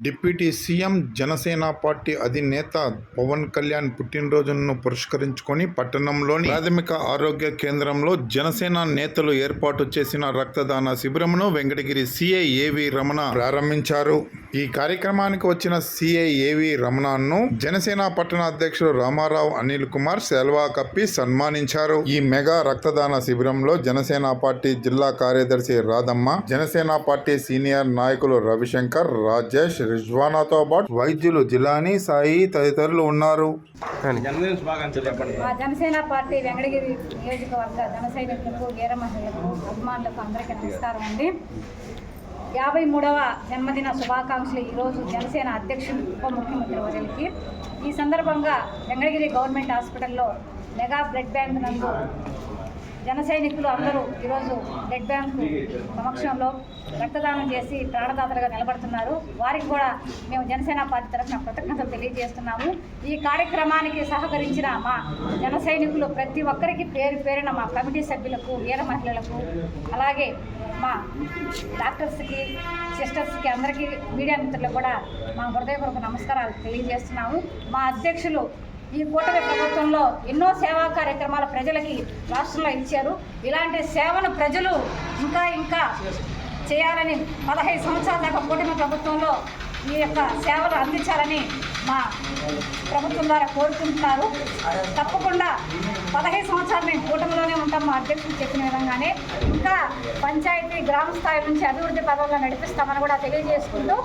Deputy CM Janasena party అధినేత పవన్ కళ్యాణ్ పుట్టినరోజును పురస్కరించుకొని పట్టణంలోని ప్రాథమిక ఆరోగ్య కేంద్రంలో జనసేన నేతలు ఏర్పాటు చేసిన రక్తదాన శిబిరమును వెంకటగిరి సిఐ ఏవి రమణ ప్రారంభించారు. ఈ కార్యక్రమానికి వచ్చిన సిఐ ఏవి రమణను జనసేన పట్టణ అధ్యక్షుడు రామారావు అనిల్ కుమార్ సెల్వా కప్పి సన్మానించారు. ఈ మెగా రక్తదాన శిబిరంలో జనసేన పార్టీ జిల్లా కార్యదర్శి రాధమ్మ జనసేన పార్టీ సీనియర్ నాయకులు రవిశంకర్ రాజేష్ రిజ్వానాతో పాటు వైద్యులు జిలానీ సాయి తదితరులు ఉన్నారు. జనసేన పార్టీ వెంకటగిరి నియోజకవర్గ జన సైనికులకు వీర మహిళలకు అభిమానులకు అందరికీ నమస్కారం అండి. యాభై మూడవ జన్మదిన శుభాకాంక్షలు ఈరోజు జనసేన అధ్యక్షులు ఉప ముఖ్యమంత్రి వర్యులకి ఈ సందర్భంగా వెంకటగిరి గవర్నమెంట్ హాస్పిటల్లో మెగా బ్లడ్ బ్యాంక్ నందు జన సైనికులు అందరూ ఈరోజు బ్లడ్ బ్యాంక్ సమక్షంలో రక్తదానం చేసి ప్రాణదాతలుగా నిలబడుతున్నారు. వారికి కూడా మేము జనసేన పార్టీ తరఫున కృతజ్ఞతలు తెలియజేస్తున్నాము. ఈ కార్యక్రమానికి సహకరించిన మా జన సైనికులు ప్రతి ఒక్కరికి పేరు పేరిన మా కమిటీ సభ్యులకు వీర మహిళలకు అలాగే మా డాక్టర్స్కి సిస్టర్స్కి అందరికీ మీడియా మిత్రులకు కూడా మా హృదయపూర్వక నమస్కారాలు తెలియజేస్తున్నాము. మా అధ్యక్షులు ఈ కూటమి ప్రభుత్వంలో ఎన్నో సేవా కార్యక్రమాలు ప్రజలకి రాష్ట్రంలో ఇచ్చారు. ఇలాంటి సేవను ప్రజలు ఇంకా ఇంకా చేయాలని పదహైదు సంవత్సరాల దాకా కూటమి ప్రభుత్వంలో ఈ యొక్క సేవలు అందించాలని మా ప్రభుత్వం ద్వారా కోరుకుంటున్నారు. తప్పకుండా పదహైదు సంవత్సరాలు మేము కూటమిలోనే ఉంటాం. మా అధ్యక్షులు చెప్పిన విధంగానే ఇంకా పంచాయతీ గ్రామ స్థాయి నుంచి అభివృద్ధి పదంలో నడిపిస్తామని కూడా తెలియజేసుకుంటూ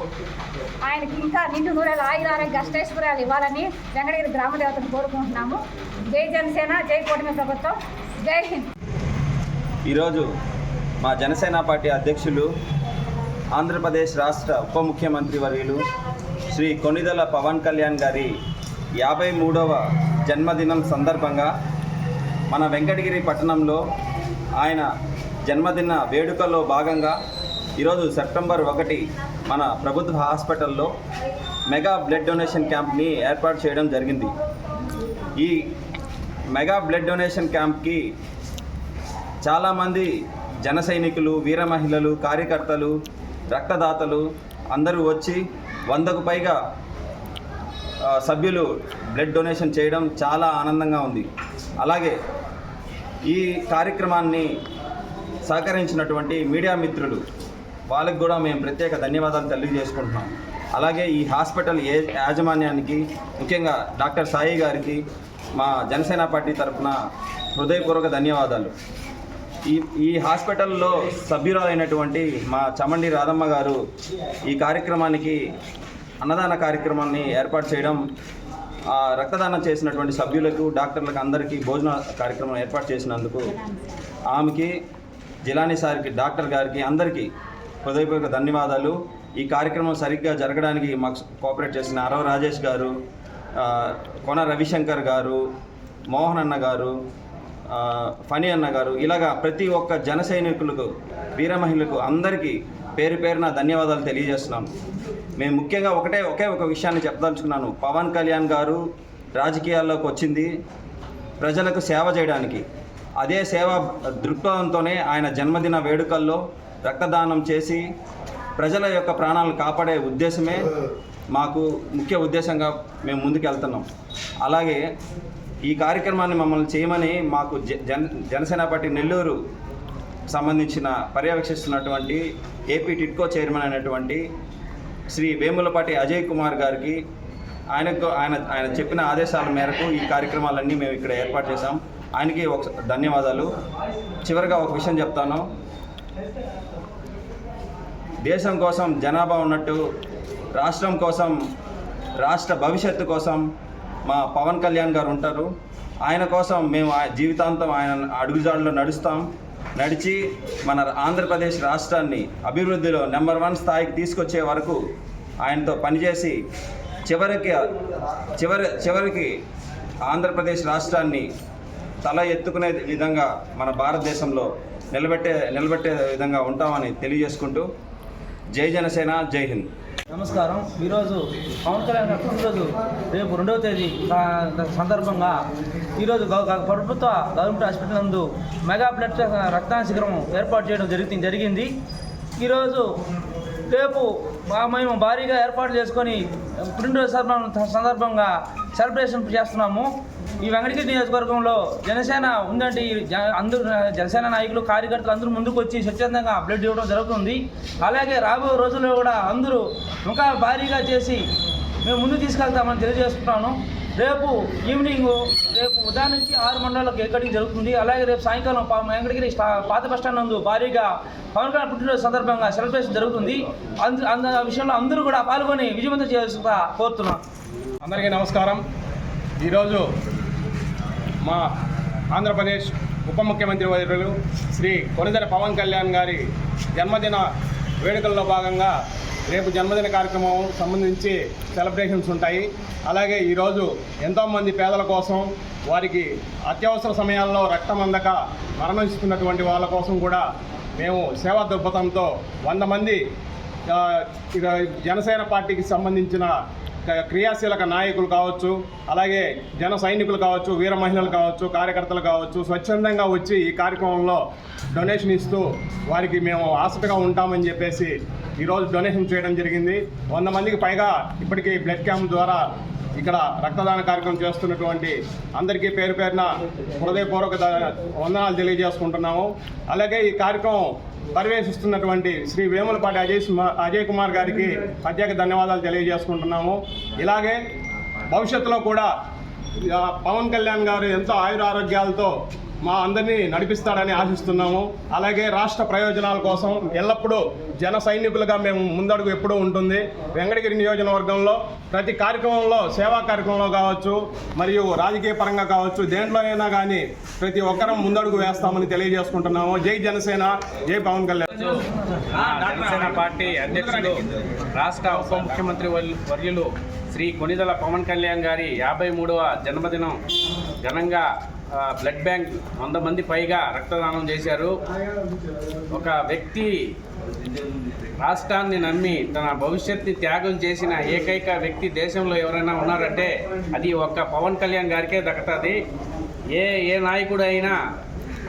ఆయనకి ఇంకా నిండు నూరేళ్ళ ఆయుర ఆరోగ్య అష్టైశ్వర్యాలు ఇవ్వాలని వెంకటగిరి గ్రామ దేవతను కోరుకుంటున్నాము. జై జనసేన జై కూటమి ప్రభుత్వం. జై హింద్. ఈరోజు మా జనసేన పార్టీ అధ్యక్షులు ఆంధ్రప్రదేశ్ రాష్ట్ర ఉప ముఖ్యమంత్రి వర్యులు శ్రీ కొనిదల పవన్ కళ్యాణ్ గారి యాభై మూడవ జన్మదినం సందర్భంగా మన వెంకటగిరి పట్టణంలో ఆయన జన్మదిన వేడుకల్లో భాగంగా ఈరోజు సెప్టెంబర్ ఒకటి మన ప్రభుత్వ హాస్పిటల్లో మెగా బ్లడ్ డొనేషన్ క్యాంప్ని ఏర్పాటు చేయడం జరిగింది. ఈ మెగా బ్లడ్ డొనేషన్ క్యాంప్కి చాలామంది జన సైనికులు వీర మహిళలు కార్యకర్తలు రక్తదాతలు అందరూ వచ్చి వందకు పైగా సభ్యులు బ్లడ్ డొనేషన్ చేయడం చాలా ఆనందంగా ఉంది. అలాగే ఈ కార్యక్రమాన్ని సహకరించినటువంటి మీడియా మిత్రులు వాళ్ళకి కూడా మేము ప్రత్యేక ధన్యవాదాలు తెలియజేసుకుంటున్నాం. అలాగే ఈ హాస్పిటల్ ఏ యాజమాన్యానికి ముఖ్యంగా డాక్టర్ సాయి గారికి మా జనసేన పార్టీ తరఫున హృదయపూర్వక ధన్యవాదాలు. ఈ ఈ హాస్పిటల్లో సభ్యురాలైనటువంటి మా చమండి రాధమ్మ గారు ఈ కార్యక్రమానికి అన్నదాన కార్యక్రమాన్ని ఏర్పాటు చేయడం రక్తదానం చేసినటువంటి సభ్యులకు డాక్టర్లకు అందరికీ భోజన కార్యక్రమం ఏర్పాటు చేసినందుకు ఆమెకి జిలాని సార్కి డాక్టర్ గారికి అందరికీ హృదయపూర్వక ధన్యవాదాలు. ఈ కార్యక్రమం సరిగ్గా జరగడానికి మాకు కోఆపరేట్ చేసిన అరవ రాజేష్ గారు కొన రవిశంకర్ గారు మోహన్ అన్న గారు ఆ, ఫణి అన్న గారు ఇలాగా ప్రతి ఒక్క జన సైనికులకు వీర మహిళలకు అందరికీ పేరు పేరున ధన్యవాదాలు తెలియజేస్తున్నాను మేము ముఖ్యంగా ఒకటే ఒకే ఒక విషయాన్ని చెప్పదలుచుకున్నాను. పవన్ కళ్యాణ్ గారు రాజకీయాల్లోకి వచ్చింది ప్రజలకు సేవ చేయడానికి. అదే సేవ దృక్పథంతోనే ఆయన జన్మదిన వేడుకల్లో రక్తదానం చేసి ప్రజల యొక్క ప్రాణాలను కాపాడే ఉద్దేశమే మాకు ముఖ్య ఉద్దేశంగా మేము ముందుకు వెళ్తున్నాం అలాగే ఈ కార్యక్రమాన్ని మమ్మల్ని చేయమని మాకు జ- జన జనసేన పార్టీ నెల్లూరు సంబంధించిన పర్యవేక్షిస్తున్నటువంటి ఏపీ టిట్కో చైర్మన్ అయినటువంటి శ్రీ వేములపాటి అజయ్ కుమార్ గారికి ఆయనకు ఆయన ఆయన చెప్పిన ఆదేశాల మేరకు ఈ కార్యక్రమాలన్నీ మేము ఇక్కడ ఏర్పాటు చేశాం. ఆయనకి ఒక ధన్యవాదాలు. చివరిగా ఒక విషయం చెప్తాను. దేశం కోసం జనాభా ఉన్నట్టు రాష్ట్రం కోసం రాష్ట్ర భవిష్యత్తు కోసం మా పవన్ కళ్యాణ్ గారు ఉంటారు. ఆయన కోసం మేము జీవితాంతం ఆయన అడుగుజాడలో నడుస్తాం. నడిచి మన ఆంధ్రప్రదేశ్ రాష్ట్రాన్ని అభివృద్ధిలో నెంబర్ వన్ స్థాయికి తీసుకొచ్చే వరకు ఆయనతో పనిచేసి చివరికి చివరి చివరికి ఆంధ్రప్రదేశ్ రాష్ట్రాన్ని తల ఎత్తుకునే విధంగా మన భారతదేశంలో నిలబెట్టే నిలబెట్టే విధంగా ఉంటామని తెలియజేసుకుంటూ జై జనసేన జై హింద్. నమస్కారం. ఈరోజు పవన్ కళ్యాణ్ గారి పుట్టినరోజు. రేపు రెండవ తేదీ సందర్భంగా ఈరోజు ప్రభుత్వ గవర్నమెంట్ హాస్పిటల్ నందు మెగా బ్లడ్ రక్తదాన శిఖరం ఏర్పాటు చేయడం జరిగింది జరిగింది. ఈరోజు రేపు మేము భారీగా ఏర్పాటు చేసుకొని పుట్టినరోజు సందర్భంగా సెలబ్రేషన్ చేస్తున్నాము. ఈ వెంకటగిరి నియోజకవర్గంలో జనసేన ఉందంటే ఈ జ- అందరూ జనసేన నాయకులు కార్యకర్తలు అందరూ ముందుకు వచ్చి స్వచ్ఛందంగా అప్డేట్ ఇవ్వడం జరుగుతుంది. అలాగే రాబోయే రోజుల్లో కూడా అందరూ ఇంకా భారీగా చేసి మేము ముందుకు తీసుకెళ్తామని తెలియజేస్తున్నాను. రేపు ఈవినింగ్ రేపు ఉదయం నుంచి ఆరు మండలాలకు ఎక్కడికి జరుగుతుంది. అలాగే రేపు సాయంకాలం వెంకటగిరి స్టా- పాత బస్టాండ్ నందు భారీగా పవన్ కళ్యాణ్ పుట్టినరోజు సందర్భంగా సెలబ్రేషన్ జరుగుతుంది. అందు అంద ఆ విషయంలో అందరూ కూడా పాల్గొని విజయవంతం చేయాల్సి కోరుతున్నాం అందరికీ నమస్కారం. ఈరోజు మా ఆంధ్రప్రదేశ్ ఉప ముఖ్యమంత్రి వర్యులు శ్రీ కొనిదెల పవన్ కళ్యాణ్ గారి జన్మదిన వేడుకల్లో భాగంగా రేపు జన్మదిన కార్యక్రమం సంబంధించి సెలబ్రేషన్స్ ఉంటాయి. అలాగే ఈరోజు ఎంతోమంది పేదల కోసం వారికి అత్యవసర సమయాల్లో రక్తం అందక మరణిస్తున్నటువంటి వాళ్ళ కోసం కూడా మేము సేవా దృక్పథంతో వంద మంది జనసేన పార్టీకి సంబంధించిన క్రియాశీలక నాయకులు కావచ్చు అలాగే జన సైనికులు కావచ్చు వీర మహిళలు కావచ్చు కార్యకర్తలు కావచ్చు స్వచ్ఛందంగా వచ్చి ఈ కార్యక్రమంలో డొనేషన్ ఇస్తూ వారికి మేము ఆసక్తిగా ఉంటామని చెప్పేసి ఈరోజు డొనేషన్ చేయడం జరిగింది. వంద మందికి పైగా ఇప్పటికీ బ్లడ్ క్యాంప్ ద్వారా ఇక్కడ రక్తదాన కార్యక్రమం చేస్తున్నటువంటి అందరికీ పేరు పేరున హృదయపూర్వక వందనాలు తెలియజేసుకుంటున్నాము. అలాగే ఈ కార్యక్రమం పర్యవేశిస్తున్నటువంటి శ్రీ వేములపాటి అజయ్ అజయ్ కుమార్ గారికి ప్రత్యేక ధన్యవాదాలు తెలియజేసుకుంటున్నాము. ఇలాగే భవిష్యత్తులో కూడా పవన్ కళ్యాణ్ గారు ఎంతో ఆయుర ఆరోగ్యాలతో మా అందరినీ నడిపిస్తాడని ఆశిస్తున్నాము. అలాగే రాష్ట్ర ప్రయోజనాల కోసం ఎల్లప్పుడూ జన సైనికులుగా మేము ముందడుగు ఎప్పుడూ ఉంటుంది. వెంకటగిరి నియోజకవర్గంలో ప్రతి కార్యక్రమంలో సేవా కార్యక్రమంలో కావచ్చు మరియు రాజకీయ పరంగా కావచ్చు దేంట్లో అయినా కానీ ప్రతి ఒక్కరం ముందడుగు వేస్తామని తెలియజేసుకుంటున్నాము. జై జనసేన జై పవన్ కళ్యాణ్. జనసేన పార్టీ అధ్యక్షుడు రాష్ట్ర ఉప ముఖ్యమంత్రి వర్యులు శ్రీ కొనిదల పవన్ కళ్యాణ్ గారి యాభై మూడవ జన్మదినం ఘనంగా బ్లడ్ బ్యాంక్ వంద మంది పైగా రక్తదానం చేశారు. ఒక వ్యక్తి రాష్ట్రాన్ని నమ్మి తన భవిష్యత్తుని త్యాగం చేసిన ఏకైక వ్యక్తి దేశంలో ఎవరైనా ఉన్నారంటే అది ఒక్క పవన్ కళ్యాణ్ గారికే దక్కుతుంది. ఏ ఏ నాయకుడు అయినా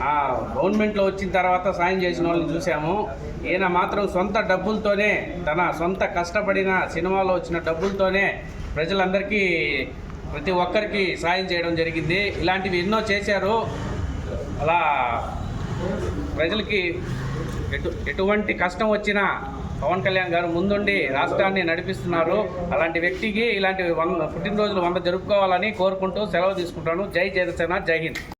గవర్నమెంట్లో వచ్చిన తర్వాత సాయం చేసిన వాళ్ళని చూసాము. ఈయన మాత్రం సొంత డబ్బులతోనే తన సొంత కష్టపడిన సినిమాలో వచ్చిన డబ్బులతోనే ప్రజలందరికీ ప్రతి ఒక్కరికి సాయం చేయడం జరిగింది. ఇలాంటివి ఎన్నో చేశారు. అలా ప్రజలకి ఎటు ఎటువంటి కష్టం వచ్చినా పవన్ కళ్యాణ్ గారు ముందుండి రాష్ట్రాన్ని నడిపిస్తున్నారు. అలాంటి వ్యక్తికి ఇలాంటి వంద పుట్టినరోజులు వంద జరుపుకోవాలని కోరుకుంటూ సెలవు తీసుకుంటాను జై జనసేన జై హింద్.